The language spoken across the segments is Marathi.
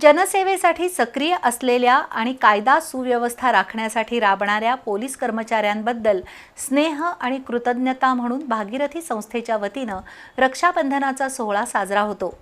जनसेवेसाठी सक्रिय असलेल्या आणि कायदा सुव्यवस्था राखण्यासाठी राबणाऱ्या पोलीस कर्मचाऱ्यांबद्दल स्नेह आणि कृतज्ञता म्हणून भागीरथी संस्थेच्या वतीनं रक्षाबंधनाचा सोहळा साजरा होतो.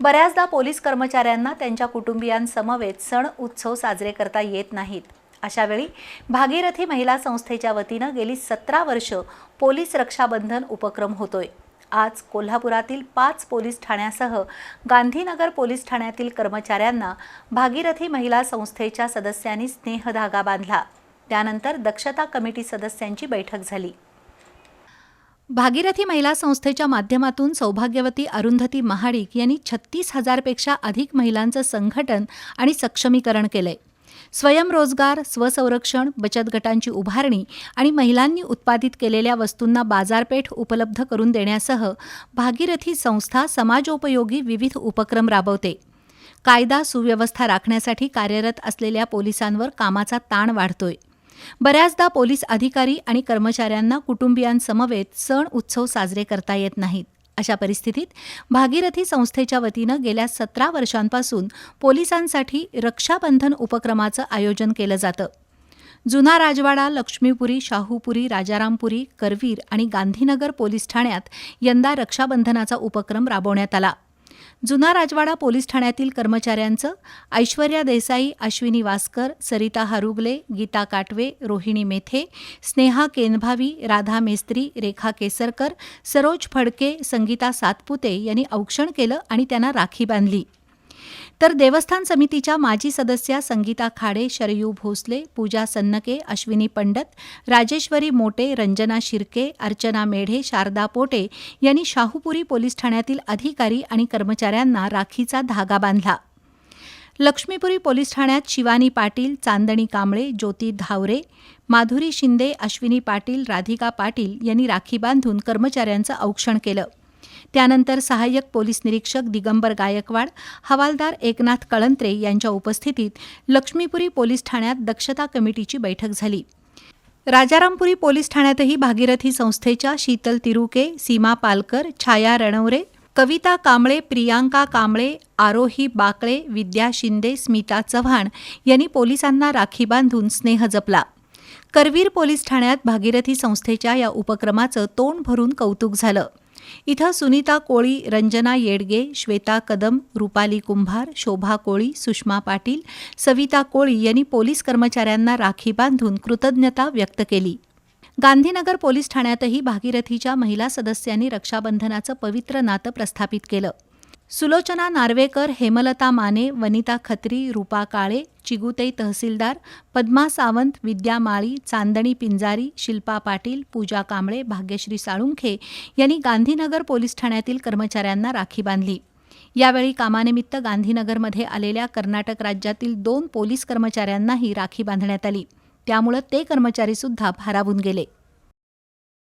बऱ्याचदा पोलीस कर्मचाऱ्यांना त्यांच्या कुटुंबियांसमवेत सण उत्सव साजरे करता येत नाहीत. अशावेळी भागीरथी महिला संस्थेच्या वतीनं गेली सतरा वर्ष पोलीस रक्षाबंधन उपक्रम होतोय. आज कोल्हापुरातील पाच पोलीस ठाण्यासह गांधीनगर पोलीस ठाण्यातील कर्मचाऱ्यांना भागीरथी महिला संस्थेच्या सदस्यांनी स्नेहधागा बांधला. त्यानंतर दक्षता कमिटी सदस्यांची बैठक झाली. भागीरथी महिला संस्थेच्या माध्यमातून सौभाग्यवती अरुंधती महाडिक यांनी छत्तीस हजारपेक्षा अधिक महिलांचं संघटन आणि सक्षमीकरण केलंय. स्वयंरोजगार स्वसंरक्षण बचत गटांची उभारणी आणि महिलांनी उत्पादित केलेल्या वस्तूंना बाजारपेठ उपलब्ध करून देण्यासह भागीरथी संस्था समाजोपयोगी विविध उपक्रम राबवते. कायदा सुव्यवस्था राखण्यासाठी कार्यरत असलेल्या पोलिसांवर कामाचा ताण वाढतोय. बऱ्याचदा पोलीस अधिकारी आणि कर्मचाऱ्यांना कुटुंबियांसमवेत सण उत्सव साजरे करता येत नाहीत. अशा परिस्थितीत भागीरथी संस्थेच्या वतीनं गेल्या सतरा वर्षांपासून पोलिसांसाठी रक्षाबंधन उपक्रमाचं आयोजन केलं जातं. जुना राजवाडा लक्ष्मीपुरी शाहूपुरी राजारामपुरी करवीर आणि गांधीनगर पोलीस ठाण्यात यंदा रक्षाबंधनाचा उपक्रम राबवण्यात आला. जुना राजवाडा पोलीस ठाण्यातील कर्मचाऱ्यांचं ऐश्वर्या देसाई अश्विनी वासकर सरिता हरुगले गीता काटवे रोहिणी मेथे स्नेहा केनभावी राधा मेस्त्री रेखा केसरकर सरोज फडके संगीता सातपुते यांनी औक्षण केलं आणि त्यांना राखी बांधली. तर देवस्थान समितीच्या माजी सदस्या संगीता खाडे शरयू भोसले पूजा सन्नके अश्विनी पंडत राजेश्वरी मोटे रंजना शिर्के अर्चना मेढे शारदा पोटे यांनी शाहूपुरी पोलीस ठाण्यातील अधिकारी आणि कर्मचाऱ्यांना राखीचा धागा बांधला. लक्ष्मीपुरी पोलीस ठाण्यात शिवानी पाटील चांदणी कांबळे ज्योती धावरे माधुरी शिंदे अश्विनी पाटील राधिका पाटील यांनी राखी बांधून कर्मचाऱ्यांचं औक्षण केलं. त्यानंतर सहाय्यक पोलीस निरीक्षक दिगंबर गायकवाड हवालदार एकनाथ कळंत्रे यांच्या उपस्थितीत लक्ष्मीपुरी पोलीस ठाण्यात दक्षता कमिटीची बैठक झाली. राजारामपुरी पोलीस ठाण्यातही भागीरथी संस्थेच्या शीतल तिरुके सीमा पालकर छाया रणवरे कविता कांबळे प्रियांका कांबळे आरोही बाकळे विद्या शिंदे स्मिता चव्हाण यांनी पोलिसांना राखी बांधून स्नेह जपला. करवीर पोलीस ठाण्यात भागीरथी संस्थेच्या या उपक्रमाचं तोंड भरून कौतुक झालं. इथं सुनीता कोळी रंजना येडगे श्वेता कदम रुपाली कुंभार शोभा कोळी सुषमा पाटील सविता कोळी यांनी पोलीस कर्मचाऱ्यांना राखी बांधून कृतज्ञता व्यक्त केली. गांधीनगर पोलीस ठाण्यातही भागीरथीच्या महिला सदस्यांनी रक्षाबंधनाचं पवित्र नातं प्रस्थापित केलं. सुलोचना नार्वेकर हेमलता माने वनिता खत्री रूपा काळे चिगुतई तहसीलदार पद्मा सावंत विद्या माळी चांदणी पिंजारी शिल्पा पाटील पूजा कांबळे भाग्यश्री साळुंखे यांनी गांधीनगर पोलीस ठाण्यातील कर्मचाऱ्यांना राखी बांधली. यावेळी कामानिमित्त गांधीनगरमध्ये आलेल्या कर्नाटक राज्यातील दोन पोलीस कर्मचाऱ्यांनाही राखी बांधण्यात आली. त्यामुळे ते कर्मचारीसुद्धा भारावून गेले.